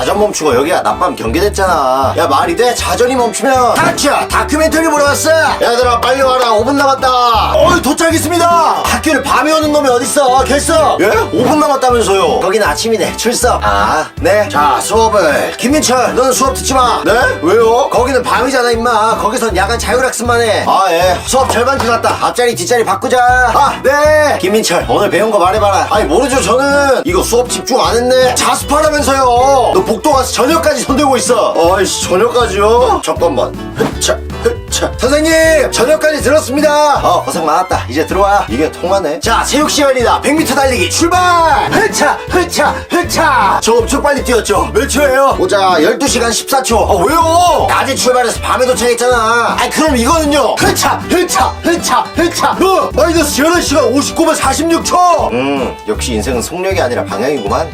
자전 멈추고 여기가 낮밤 경계됐잖아. 야 말이 돼? 자전이 멈추면. 닥쳐 다큐멘터리 보러 왔어. 얘 와라 5분 남았다. 어이 도착했습니다. 학교를 밤에 오는 놈이 어딨어? 결석. 예? 5분 남았다면서요? 거긴 아침이네. 출석. 아네자 수업을. 김민철 너는 수업 듣지 마. 네? 왜요? 거기는 밤이잖아 임마. 거기선 야간 자율학습만 해아예. 수업 절반 지났다. 앞자리 뒷자리 바꾸자. 아네. 김민철 오늘 배운 거 말해봐라. 아니 모르죠 저는. 이거 수업 집중 안 했네. 자습하라면서요. 너 복도 가서 저녁까지 손들고 있어. 어이씨 저녁까지요? 잠깐만 흐차 흐 차 선생님 저녁까지 들었습니다. 어 고생 많았다. 이제 들어와. 이게 통하네. 자 체육 시간이다. 100m 달리기 출발! 흐차 흐차 흐차! 저 엄청 빨리 뛰었죠? 몇 초예요? 보자 12시간 14초. 아 왜요? 낮에 출발해서 밤에 도착했잖아. 아니 그럼 이거는요? 흐차 흐차 흐차 흐차! 어 마이너스 11시간 59분 46초! 음 역시 인생은 속력이 아니라 방향이구만